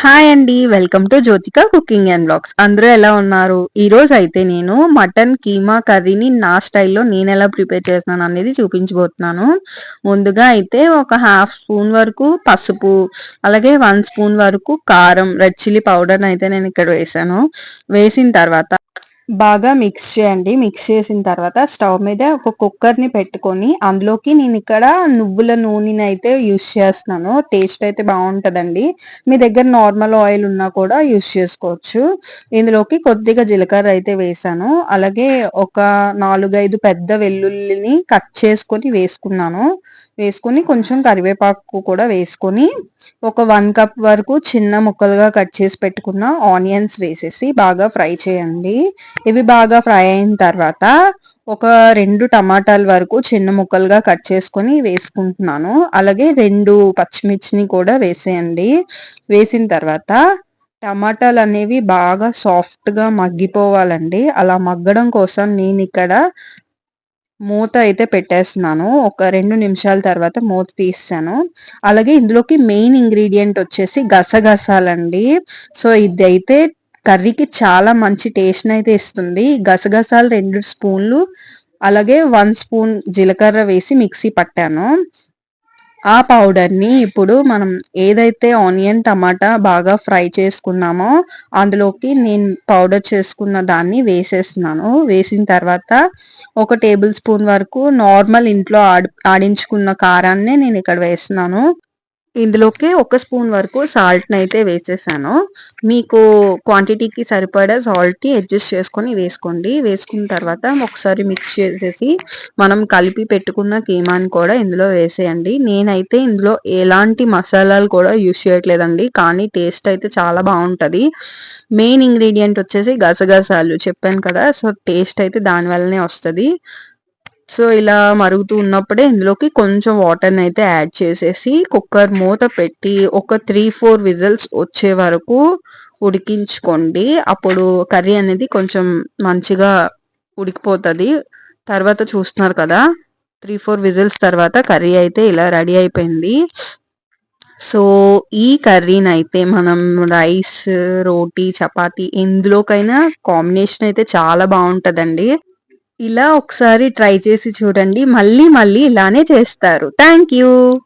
Hi అండి welcome to Jyothika cooking and blogs అందరూ ఎలా ఉన్నారు? ఈ రోజు అయితే నేను మటన్ కీమా కర్రీని నా స్టైల్లో నేను ఎలా ప్రిపేర్ చేస్తున్నాను అనేది చూపించబోతున్నాను. ముందుగా అయితే ఒక హాఫ్ స్పూన్ వరకు పసుపు అలాగే వన్ స్పూన్ వరకు కారం రెడ్ చిల్లీ పౌడర్ అయితే నేను ఇక్కడ వేసాను వేసిన తర్వాత బాగా మిక్స్ చేయండి. మిక్స్ చేసిన తర్వాత స్టవ్ మీద ఒక కుక్కర్ని పెట్టుకొని అందులోకి నేను ఇక్కడ నువ్వుల నూనెని అయితే యూస్ చేస్తున్నాను. టేస్ట్ అయితే బాగుంటుందండి. మీ దగ్గర నార్మల్ ఆయిల్ ఉన్నా కూడా యూస్ చేసుకోవచ్చు. ఇందులోకి కొద్దిగా జీలకర్ర అయితే వేసాను. అలాగే ఒక నాలుగైదు పెద్ద వెల్లుల్లిని కట్ చేసుకొని వేసుకున్నాను. వేసుకొని కొంచెం కరివేపాకు కూడా వేసుకొని ఒక వన్ కప్ వరకు చిన్న ముక్కలుగా కట్ చేసి పెట్టుకున్న ఆనియన్స్ వేసేసి బాగా ఫ్రై చేయండి. ఇవి బాగా ఫ్రై అయిన తర్వాత ఒక రెండు టమాటాల వరకు చిన్న ముక్కలుగా కట్ చేసుకొని వేసుకుంటున్నాను. అలాగే రెండు పచ్చిమిర్చిని కూడా వేసేయండి. వేసిన తర్వాత టమాటాలు అనేవి బాగా సాఫ్ట్గా మగ్గిపోవాలండి. అలా మగ్గడం కోసం నేను ఇక్కడ మూత అయితే పెట్టేస్తున్నాను. ఒక రెండు నిమిషాల తర్వాత మూత తీసాను. అలాగే ఇందులోకి మెయిన్ ఇంగ్రీడియంట్ వచ్చేసి గసగసాలండి సో ఇది అయితే కర్రీకి చాలా మంచి టేస్ట్ అయితే ఇస్తుంది. గసగసాలు రెండు స్పూన్లు అలాగే వన్ స్పూన్ జీలకర్ర వేసి మిక్సీ పట్టాను. ఆ పౌడర్ని ఇప్పుడు మనం ఏదైతే ఆనియన్ టమాటా బాగా ఫ్రై చేసుకున్నామో అందులోకి నేను పౌడర్ చేసుకున్న దాన్ని వేసేస్తున్నాను. వేసిన తర్వాత ఒక టేబుల్ స్పూన్ వరకు నార్మల్ ఇంట్లో ఆడించుకున్న కారాన్ని నేను ఇక్కడ వేస్తున్నాను. ఇందులోకి ఒక స్పూన్ వరకు సాల్ట్ని అయితే వేసేసాను. మీకు క్వాంటిటీకి సరిపడా సాల్ట్ని అడ్జస్ట్ చేసుకొని వేసుకోండి. వేసుకున్న తర్వాత ఒకసారి మిక్స్ చేసేసి మనం కలిపి పెట్టుకున్న కీమాని కూడా ఇందులో వేసేయండి. నేనైతే ఇందులో ఎలాంటి మసాలాలు కూడా యూజ్ చేయట్లేదండి. కానీ టేస్ట్ అయితే చాలా బాగుంటుంది. మెయిన్ ఇంగ్రీడియంట్ వచ్చేసి గసగసాలు చెప్పాను కదా. సో టేస్ట్ అయితే దానివల్లనే వస్తుంది. సో ఇలా మరుగుతూ ఉన్నప్పుడే ఇందులోకి కొంచెం వాటర్ని అయితే యాడ్ చేసేసి కుక్కర్ మూత పెట్టి ఒక త్రీ ఫోర్ విజిల్స్ వచ్చే వరకు ఉడికించుకోండి. అప్పుడు కర్రీ అనేది కొంచెం మంచిగా ఉడికిపోతుంది. తర్వాత చూస్తున్నారు కదా త్రీ ఫోర్ విజిల్స్ తర్వాత కర్రీ అయితే ఇలా రెడీ అయిపోయింది. సో ఈ కర్రీని అయితే మనం రైస్ రోటీ చపాతి ఎందులోకైనా కాంబినేషన్ అయితే చాలా బాగుంటుందండి. ఇలా ఒకసారి ట్రై చేసి చూడండి. మళ్ళీ మళ్ళీ ఇలానే చేస్తారు. Thank you